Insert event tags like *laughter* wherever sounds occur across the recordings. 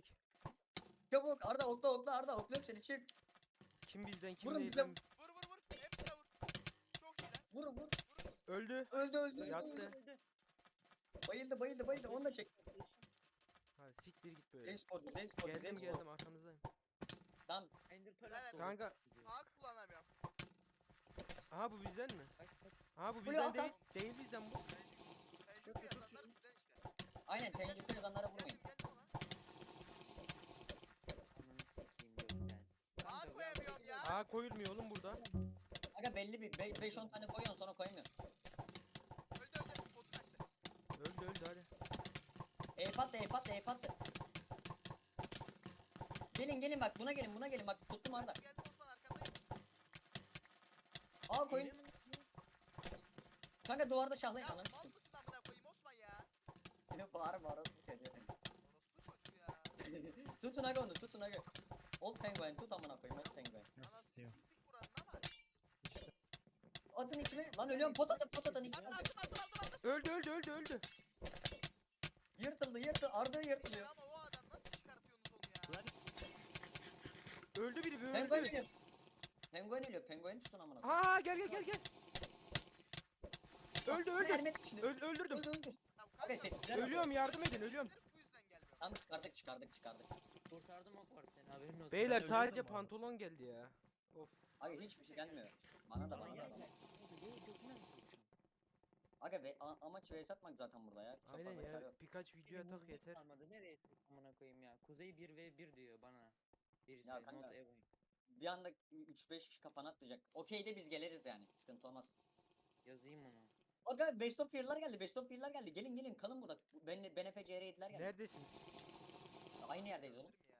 geldik. Çabuk Arda okla okla Arda okluyorum seni çık. Kim bizden kim Vurun bize. Vur vur vur. Hepsine vur. Çok iyiler. Vur vur. Öldü. Öldü öldü öldü. Yattı. öldü. Bayıldı bayıldı bayıldı onu da çek. Ha siktir git böyle. Sporcu Zen Geldim sporcu. geldim arkanızdayım. Tamam Ender Pearl attı olsun. Kanka. Ağ kullanamıyorum. Aha bu bizden mi? Bak, Aha bu bizden değil. Değil bizden bu. Tecrübe yazanlar bizden işte. aynen tencere yazanlara vurmayın. Geldim geldim ona. Ananı sikeyim gökten. Ağ Kanka, ben koyamıyorum ya. Aa koyulmuyor oğlum burada. Aga belli bir 5-10 tane koyuyorsun sonra koymuyorsun. Öldü öldü. Botu kaçtı. Öldü öldü hadi. E patla e patla e patla. Gelin gelin bak buna gelin buna gelin bak tuttum Arda. Geldim Osman arkandayım. Al koyun. Kanka duvarda şahlayın Ya mal mısın amına koyayım Osman ya? Bağır bağır orospu çocuğu. Orospu çocuğu ya. *laughs* tutun aga onu tutun aga. Old penguin tut amına koyayım old penguin. Anasını siktik buranın ama. Atın içime lan ölüyorum pot atın pot atın içime. Öldü öldü öldü öldü. Yırtıldı yırtıldı Arda yırtılıyor. Ama o adam nasıl çıkartıyorsunuz onu ya? Öldü biri bir Penguin öldü. Penguin ölüyor penguin tutun amına koyayım. Aa gel gel gel gel. Öldü öldü. Öl, öldürdüm. Öldü öldü. Ölüyorum yardım edin ölüyorum. Tamam çıkardık çıkardık çıkardık. Kurtardım ok var seni haberin olsun. Beyler Ben sadece pantolon geldi ya. Of. Aga hiçbir şey gelmiyor. Bana da Bana da. bana da. Değil, götüne mi sokacağım? Aga be a- amaç vs atmak zaten burada ya. Çok Aynen fazla kar ya. yok. Birkaç video Elimizde atak yeter. kalmadı. Nereye amına koyayım ya? Kuzey 1 v 1 diyor bana. Birisi Ya kanka. not. Bir anda 3-5 kişi kafana atlayacak. Okey de biz geliriz yani. Sıkıntı olmaz. Yazayım onu. Aga Best of Fear'lar geldi. Best of Fear'lar geldi. Gelin gelin kalın burada. Ben Benefe CR7'ler geldi. Neredesin? Aynı yerdeyiz oğlum. Ya.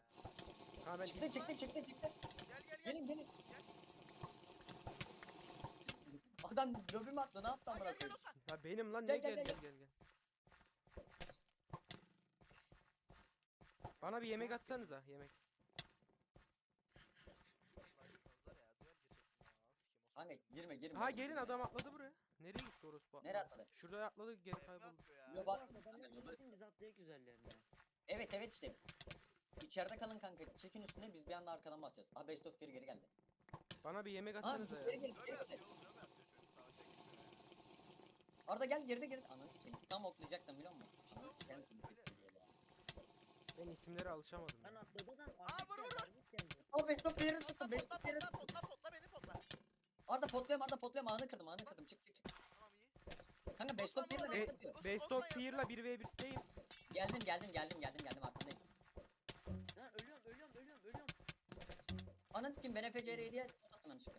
Ha ben Çıktı çıktı çıktı çıktı. Gel gel gel. Gelin gelin. Adam lobime attı. Ne yaptı Aa, amına gel gel koyayım? Ha benim lan Gel, ne gel, gel gel, gel gel gel. Bana bir yemek atsanıza yemek. Kanka girme girme. Ha gelin adam atladı buraya. Nereye gitti orospu? Nereye atladı? Şuraya atladı geri kayboldu. Yo, bak- adamlar biz atlayak üzerlerine. Evet evet işte. İçeride kalın kanka. Çekin üstüne biz bir anda arkadan basacağız. Ha Best of Fear geri geldi. Bana bir yemek Ha atsanıza geri ya. geri geri geri. Arda gel geride geride. Ananı sikeyim. Tam oklayacaktım biliyor musun? Ananı sikeyim. Ben isimlere alışamadım. Ben ya. atladı adam. vur, vur, vur. Aa Best of Fear'ı. Potla Best potla of Fear'ı potla potla potla beni potla. Arda potluyorum Arda potluyorum. Ağını kırdım ağını kırdım. Çık. Kanka Best of Osman, Best of. Osman, Best of yazdı. Fear'la 1v1'steyim. Geldim geldim geldim geldim geldim arkandayım. Lan ölüyorum ölüyorum ölüyorum ölüyorum. Ananı sikeyim ben FCR'ye diye attım yanlışlıkla.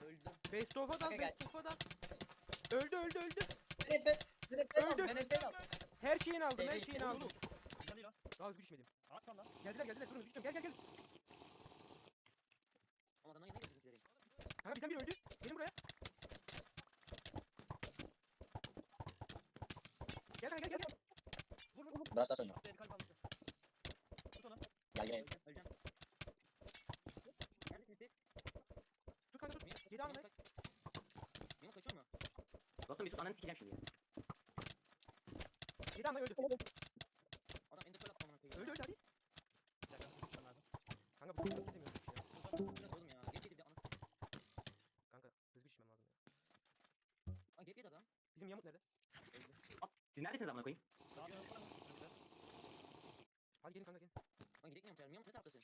Öldüm. Best of'a dal, Kanka gel. best of'a dal. Öldü öldü öldü. Benefe, Benefe al, Öldü. Benefe al. Her şeyini aldım, her Evet, şeyini evet. aldım. Güzel değil ha. Daha hızlı düşmedim. Kaldı lan. Geldiler geldiler durun düştüm. Gel gel gel. Ama adamlar yine bizimkilerin. Kanka bizden biri öldü. Gelin buraya. Gel kanka gel gel gel. Vur vur vur. Biraz daha sonra. Bir kalp almıştı. Tut onu. Gel gel. Öleceğim öleceğim. Neredesiniz siz? Tut kanka tut. Mimo, Yedi alın Mimo lan. kaç- Mimo kaçıyor mu? Dostum Yusuf ananı sikeceğim şimdi ya. Yedi alın öldü. Adam ender pearl attı amına koyayım. Öldü öldü hadi. Bir dakika. tutmam lazım. Kanka bu kadar kesemiyorum hiç ya. Biraz oğlum ya. Gap yedi bir de anasını. Kanka hızlı düşmem lazım ya. Aa gap yedi adam. Bizim Yamut nerede? Siz neredesiniz amına koyayım? Daha bir var mı? Önümüzde. Hadi gelin kanka gelin. Lan gidek mi yapacağım? Mimo ne taraftasın?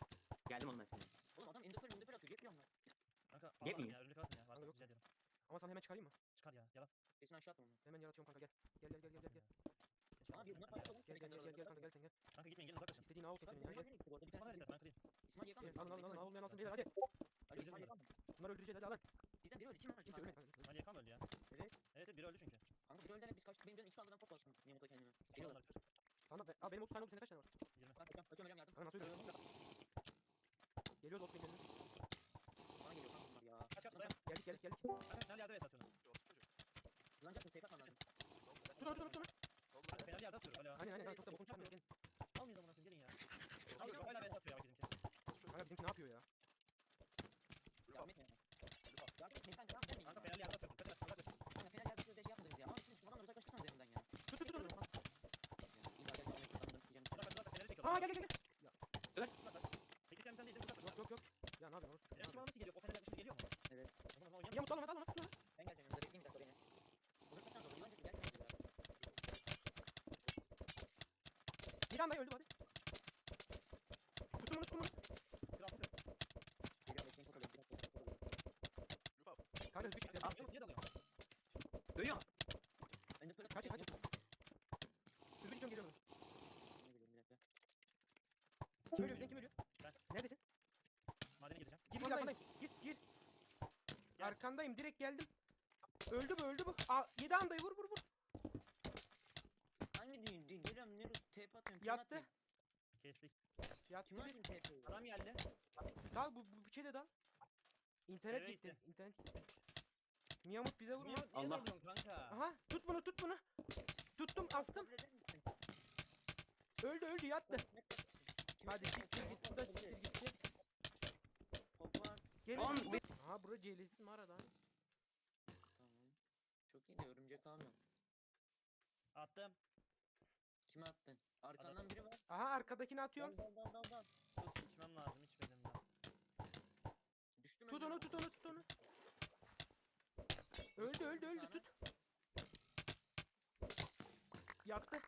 Geldim oğlum ben seninle. Oğlum adam ender pearl ender pearl atıyor. Gap yiyor onlar. Mi? ya. Örümcek alalım ya. Varsa yok. rica ediyorum. Ama sana hemen çıkarayım mı? Çıkar ya. Yarat. Kesin aşağı attım onu. Hemen yaratıyorum kanka gel. Gel gel gel gel gel. gel. Bana bir bunlar başka. Gel gel gel gel gel kanka gel sen gel. Kanka gitmeyin gelin uzaklaşın. İstediğin ağ olsun senin ya gel. Bir Osman tanesi verirse ben kırayım. İsmail yakan Gel alın alın alın ağ olmayan alsın beyler hadi. Ali İsmail yakan? Bunları öldüreceğiz hadi alın. Bizden biri öldü. Kim var? Kimse ölmeyin kanka. Ali Yakan öldü ya? Evet. Evet biri öldü çünkü. Kanka biri öldü evet biz kaçtık. Benim canım iki tane pot bastım. Mimo'da kendime. Geliyorlar. Geliyorlar. Sana be, aa benim 30 tane oldu senin kaç tane var? 20. Kanka ölüyorum yardım. Kanka nasıl öldürdün? Geliyoruz Osman gelin. Bana geliyor kanka bunlar ya. Kaç kaç dayan. Geldik geldik geldik. Final yerde satıyorsun. Kullanacak mı? Tekrar lazım. Tut tut tut. Kanka final yerde atıyorum. Alo. Aynen aynen çok da bokun çıkmıyor gelin. Almayız amına gelin ya. Al hala beni satıyor ya bizimki. Kanka bizimki ne yapıyor ya? Yardım etme. Yardım etmeyin kanka yardım etmeyin. Kanka final yerde atıyorsun. Kanka fener yerde de şey yapmadınız ya. Ama şu adamları uzaklaştırsanız elimden ya. Tut tut tut. Ya. Aa gel gel gel. Ya Arkanda öldü hadi. Tutun bunu tutun bunu. Fotoğrafı. Kanka hızlı çıktı. Abi niye dalıyor? Duyuyor. Ben de fırlat- Kaçın kaçın. Hızlı gidiyorum geliyorum. Ben geliyorum, bir dakika. Kim ölüyor Hüseyin kim ölüyor? Ben. Neredesin? Madene gideceğim. Gir gir arkandayım. Gir gir. Gel. Arkandayım direkt geldim. Öldü bu öldü bu. Aa, yedi andayı vur atıyorum. Kim Yattı. atayım? Kestik. Yattı Kim bir. atayım TP'yi? Adam geldi. Dal bu, bu bıçağı da dal. İnternet Nereye gitti. gitti? İnternet gitti. Miyamut bize vurma. Niye, niye Allah. kanka? Aha tut bunu tut bunu. Tuttum astım. Kabul eder misin? Öldü öldü yattı. Kim Hadi atayım? siktir git bu da siktir gitti. Hoppas. Gelin. Lan tutun. Aha bura CL'si mağarada. Tamam. Çok iyi de örümcek almıyorum. Attım. Kime attın? Arkandan biri var. Aha arkadakini atıyorum. Dal dal dal dal dal. Dur içmem lazım içmedim daha. Düştüm Tut onu tut onu tut onu. Öldü öldü öldü tut. Yattı.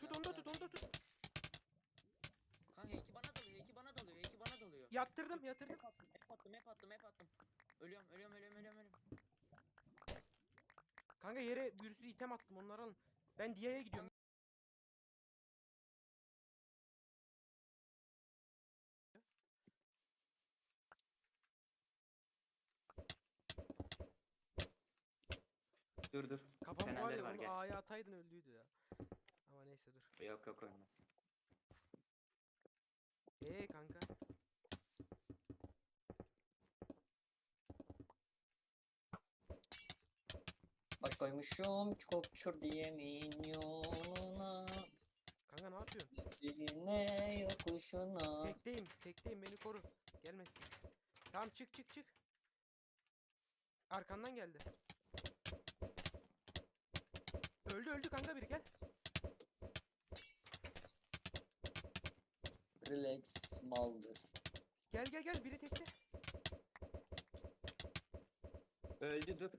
Tut onu da tut onu da tut. Kanka iki bana dalıyor, iki bana dalıyor, iki bana dalıyor. Yattırdım yatırdım. Hep attım, hep attım, hep attım, hep attım. Ölüyorum, ölüyorum, ölüyorum, ölüyorum, ölüyorum. Kanka yere bir sürü item attım onları alın. Ben Dia'ya gidiyorum. Dur dur. Kafam var ya onu gel. A'ya ataydın öldüydü ya. Ama neyse dur. Yok yok ölmez. Ee kanka. Koymuşum çokçur diyemin yoluna. Kanka ne yapıyorsun? Yine yokuşuna. Tekteyim tekteyim beni koru. Gelmesin. Tamam çık çık çık. Arkandan geldi. Öldü öldü kanka biri gel. Relax maldır. Gel gel gel biri tekte. Öldü dur.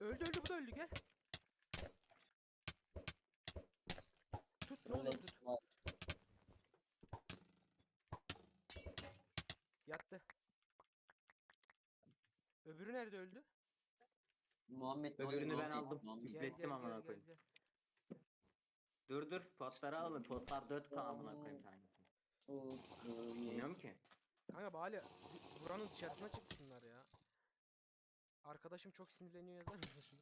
Öldü öldü bu da öldü gel. Tut ne olur tut. Yattı. Öbürü nerede öldü? Muhammed Öbürünü ben aldım. Gel gel amına gel koyayım. gel. Dur dur. Potları alalım. Potlar 4K amına koyayım tanesi. Bilmiyorum ki. Kanka bari buranın dışarısına çıksınlar ya. Arkadaşım çok sinirleniyor yazar mısın şunu?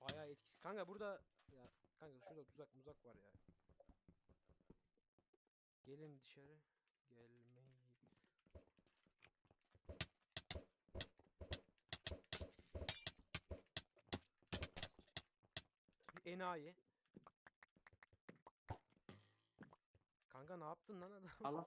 Bayağı etkisi. Kanka burada ya kanka şurada tuzak muzak var ya. Gelin dışarı. Gelmeyi. Enayi. Kanka ne yaptın lan adam? Allah.